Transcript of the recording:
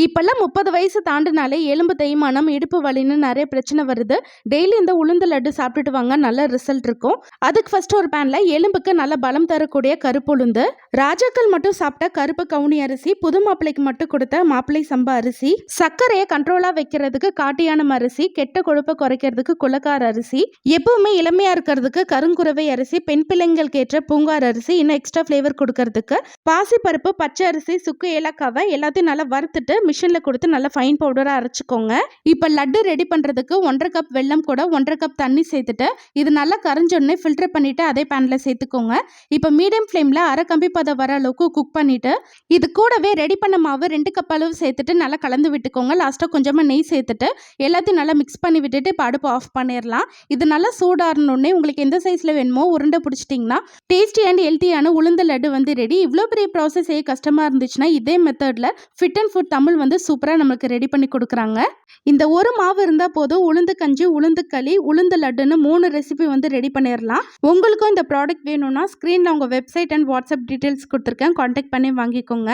இப்பெல்லாம் முப்பது வயசு தாண்டினாலே எலும்பு தேய்மானம் இடுப்பு வலின்னு நிறைய பிரச்சனை வருது. டெய்லி இந்த உளுந்து லட்டு சாப்பிட்டுட்டு வாங்க நல்ல ரிசல்ட் இருக்கும். அதுக்கு ஃபர்ஸ்ட் ஒரு பேன்ல எலும்புக்கு நல்ல பலம் தரக்கூடிய கருப்புளுந்து ராஜாக்கள் மட்டும் சாப்பிட்ட கருப்பு கவுனி அரிசி புது மாப்பிள்ளைக்கு மட்டும் கொடுத்த மாப்பிள்ளை சம்பா அரிசி. சர்க்கரையை கண்ட்ரோலா வைக்கிறதுக்கு காட்டியானம் அரிசி கெட்ட கொழுப்பை குறைக்கிறதுக்கு குலக்கார அரிசி. எப்பவுமே இளமையா இருக்கிறதுக்கு கருங்குறவை அரிசி பெண் பிள்ளைங்களுக்கு ஏற்ற பூங்கார் அரிசி இன்னும் எக்ஸ்ட்ரா ஃப்ளேவர் கொடுக்கறதுக்கு. பாசிப்பருப்பு பச்சை அரிசி சுக்கு ஏலக்காவை எல்லாத்தையும் நல்லா வறுத்துட்டு மிஷினில் கொடுத்து நல்லா ஃபைன் பவுடராக அரைச்சிக்கோங்க. இப்போ லட்டு ரெடி பண்ணுறதுக்கு ஒன்றரை கப் வெல்லம் கூட ஒன்றரை கப் தண்ணி சேர்த்துட்டு இது நல்லா கரைஞ்சோடனே ஃபில்டர் பண்ணிவிட்டு அதே பேனில் சேர்த்துக்கோங்க. இப்போ மீடியம் ஃப்ளேமில் அரை கம்பி பதம் வர அளவுக்கு குக் பண்ணிவிட்டு இது கூடவே ரெடி பண்ண மாவு ரெண்டு கப் அளவு சேர்த்துட்டு நல்லா கலந்து விட்டுக்கோங்க. லாஸ்ட்டாக கொஞ்சமாக நெய் சேர்த்துட்டு எல்லாத்தையும் நல்லா மிக்ஸ் பண்ணி விட்டுட்டு இப்போ அடுப்பு ஆஃப் பண்ணிடலாம். இது நல்லா சூடாகணுன்னே உங்களுக்கு எந்த சைஸில் வேணுமோ உருண்டை பிடிச்சிட்டிங்கன்னா டேஸ்டி அண்ட் ஹெல்த்தியான உளுந்த லட்டு வந்து ரெடி இவ்வளோ பெரிய ப்ராசஸ் செய்ய கஷ்டமாக இருந்துச்சுன்னா இதே மெத்தடில் ஃபிட் அண்ட் ஃபுட் தமிழ் வந்து சூப்பராக நமக்கு ரெடி பண்ணி கொடுக்குறாங்க. இந்த ஒரு மாவு இருந்தால் போதும் உளுந்து கஞ்சி உளுந்து களி உளுந்து லட்டுன்னு மூணு ரெசிபி வந்து ரெடி பண்ணிடலாம் உங்களுக்கும் இந்த ப்ராடக்ட் வேணும்னா ஸ்க்ரீனில் உங்கள் வெப்சைட் அண்ட் வாட்ஸ்அப் டீட்டெயில்ஸ் கொடுத்துருக்கேன். காண்டாக்ட் பண்ணி வாங்கிக்கோங்க.